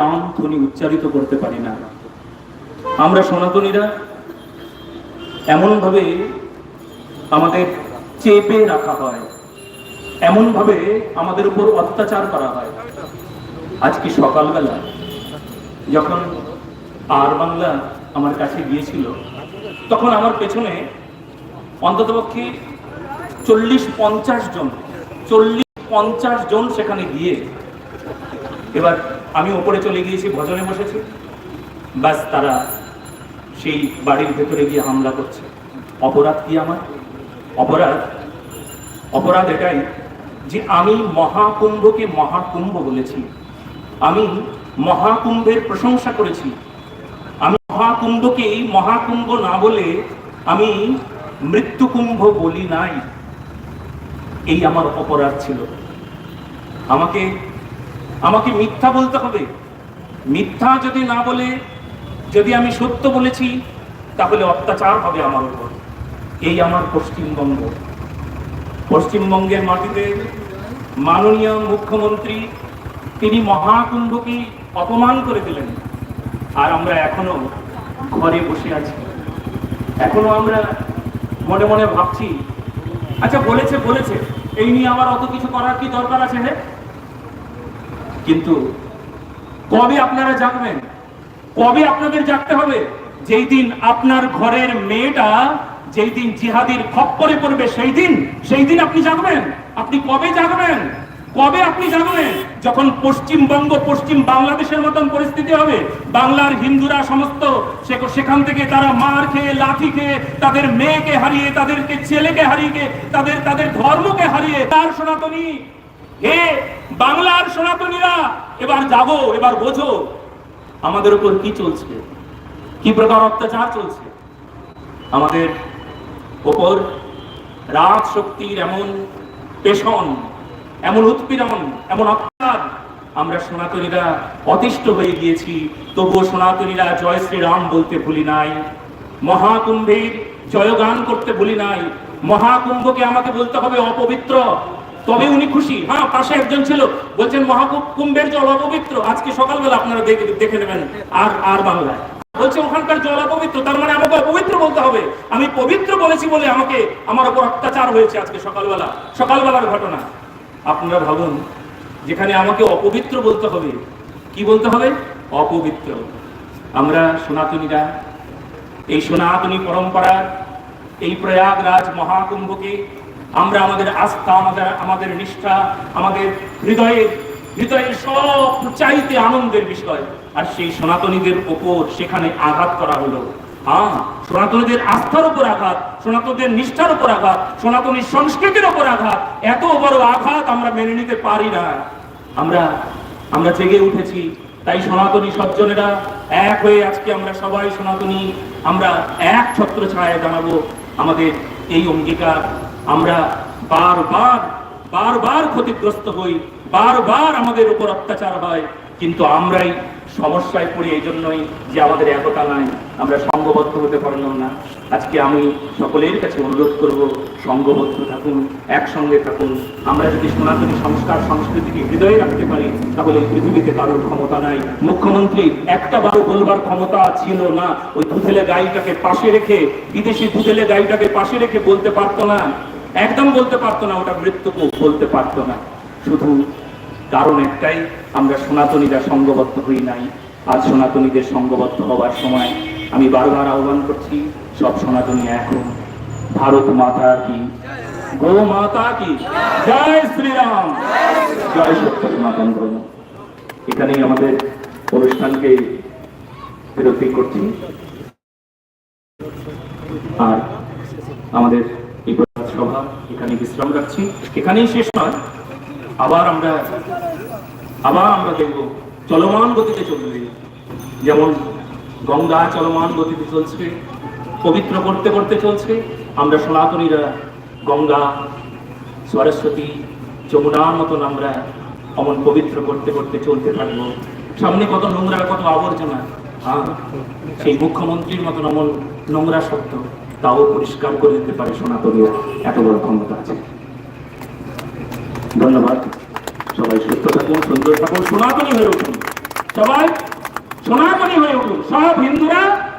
নাম ধ্বনি উচ্চারিত করতে পারি না। আমরা সনাতনীরা এমনভাবে আমাদের চেপে রাখা হয়। এমনভাবে আমাদের উপর অত্যাচার করা হয়। আজকে সকালবেলা যখন আর বাংলা আমার কাছে গিয়েছিল, তখন আমার পেছনে অন্ততপক্ষে চল্লিশ পঞ্চাশ জন, চল্লিশ পঞ্চাশ জন সেখানে গিয়ে এবার আমি ওপরে চলে গিয়েছি, ভজনে বসেছি। ব্যাস তারা সেই বাড়ির ভেতরে গিয়ে হামলা করছে। অপরাধ কি আমার? অপরাধ? অপরাধ এটাই যে আমি মহাকুম্ভকে মহাকুম্ভ বলেছি। আমি মহাকুম্ভের প্রশংসা করেছি। আমি মহাকুম্ভকে মহাকুম্ভ না বলে আমি মৃত্যুকুম্ভ বলি নাই। এই আমার অপরাধ ছিল। আমাকে আমাকে মিথ্যা বলতে হবে। মিথ্যা যদি না বলে, যদি আমি সত্য বলেছি, তাহলে অত্যাচার হবে আমার উপর। এই আমার পশ্চিমবঙ্গ। পশ্চিমবঙ্গের মাটিতে মাননীয় মুখ্যমন্ত্রী, তিনি মহাকুম্ভকে অপমান করে দিলেন। আর আমরা এখনও ঘরে বসে আছি। এখনও আমরা মনে মনে ভাবছি আচ্ছা বলেছে বলেছে। এই নিয়ে আমার অত কিছু করার কি দরকার আছে হে কিন্তু কবে আপনারা জাগবেন কবে আপনাদের জাগতে হবে? যেই দিন আপনার ঘরের মেয়েটা যেই দিন জিহাদির খপ্পরে পড়বে, সেই দিন সেই দিন আপনি জাগবেন। আপনি কবে জাগবেন? কবে আপনি জাগবেন? যখন পশ্চিমবঙ্গ, পশ্চিম বাংলাদেশের মতন পরিস্থিতি হবে, বাংলার হিন্দুরা সমস্ত সেখান থেকে তারা মার খেয়ে, লাঠি খেয়ে, তাদের মেয়েকে হারিয়ে, তাদেরকে ছেলেকে হারিয়ে, তাদের তাদের ধর্মকে হারিয়ে, তার সনাতনী হে বাংলার সনাতনীরা, এবার যাব, এবার বোঝো, আমাদের উপর কি চলছে? কি প্রকার অত্যাচার চলছে? আমাদের ওপর রাজ শক্তির এমন পেশন এমন উৎপীড়ন, এমন অত্যাচার, আমরা সনাতনীরা অতিষ্ঠ হয়ে গিয়েছি, তবুও সনাতনীরা জয় শ্রীরাম বলতে ভুলি নাই, মহাকুম্ভের জয়গান করতে ভুলি নাই, মহাকুম্ভকে আমাকে বলতে হবে অপবিত্র। তবে উনি খুশি। হ্যাঁ পাশে একজন ছিল। বলছেন মহাকুম্ভের জল অপবিত্র। আজকে সকালবেলা আপনারা দেখে দেখে নেবেন আর আর বাংলায়। বলছে, ওখানকার জল অপবিত্র। তার মানে আমাকে অপবিত্র বলতে হবে। আমি পবিত্র বলেছি বলে আমাকে আমার উপর অত্যাচার হয়েছে আজকে সকালবেলা। সকালবেলার ঘটনা। আপনারা ভাবুন, যেখানে আমাকে অপবিত্র বলতে হবে, কি বলতে হবে? অপবিত্র। আমরা সনাতনীরা, এই সনাতনী পরম্পরার এই প্রয়াগরাজ মহাকুম্ভকে আমরা আমাদের আস্থা, আমাদের আমাদের নিষ্ঠা, আমাদের হৃদয়ের হৃদয়ের সব চাইতে আনন্দের বিষয়। আর সেই সনাতনীদের ওপর সেখানে আঘাত করা হলো। হ্যাঁ সনাতনীদের আস্থার উপর আঘাত, সনাতনীদের নিষ্ঠার উপর আঘাত, সনাতনী সংস্কৃতির উপর আঘাত, এত বড় আঘাত আমরা মেনে নিতে পারি না। আমরা আমরা জেগে উঠেছি। তাই সনাতনী সজ্জনেরা এক হয়ে আজকে আমরা সবাই সনাতনী, আমরা এক ছত্র ছায় জানাব আমাদের এই অঙ্গীকার। আমরা বারবার বারবার ক্ষতিগ্রস্ত হই, বারবার আমাদের উপর অত্যাচার হয়, কিন্তু আমরাই সমস্যায় পড়ি এই জন্যই যে আমাদের একতা নাই আমরা সঙ্গবদ্ধ হতে পারলাম না। আজকে আমি সকলের কাছে অনুরোধ করব, সঙ্গবদ্ধ থাকুন, একসঙ্গে থাকুন। আমরা যদি সনাতনী সংস্কার সংস্কৃতিকে হৃদয়ে রাখতে পারি, তাহলে পৃথিবীতে কারোর ক্ষমতা নাই। মুখ্যমন্ত্রী, একটা বারো বলবার ক্ষমতা ছিল না। ওই দুধেলে গাইটাকে পাশে রেখে, বিদেশি দুধেলে গাইটাকে পাশে রেখে বলতে পারতো না। একদম বলতে পারতো না, ওটা মৃত্যুকে বলতে পারতো না। শুধু কারণ একটাই, আমরা সনাতনীরা সঙ্গবদ্ধ হই নাই। আজ সনাতনীদের সঙ্গবদ্ধ হওয়ার সময় আমি বারবার আহ্বান করছি, সব সনাতনী এখন, ভারত মাতা কি? গো মাতা কি? জয় শ্রীরাম! জয় সত্য সনাতন ধর্ম এখানেই আমাদের অনুষ্ঠানকে বিরতি করছি। আর আমাদের সভা এখানে বিশ্রাম রাখছি। এখানেই শেষ নয়। আবার আমরা আবার আমরা দেখব চলমান গতিতে চলবে। যেমন গঙ্গা চলমান গতিতে চলছে, পবিত্র করতে করতে চলছে। আমরা সনাতনীরা গঙ্গা, সরস্বতী, যমুনার মতন আমরা অমন পবিত্র করতে করতে চলতে থাকব। সামনে কত নোংরা, কত আবর্জনা হ্যাঁ? সেই মুখ্যমন্ত্রীর মতন অমন নোংরা শব্দ। তাও পরিষ্কার করে দিতে পারে সনাতনীয় এত বড় ক্ষমতা আছে। ধন্যবাদ। সবাই সুস্থ থাকুন, সুন্দর থাকুন, সনাতনী হয়ে উঠুন। সবাই সনাতনী হয়ে উঠুন। সব হিন্দুরা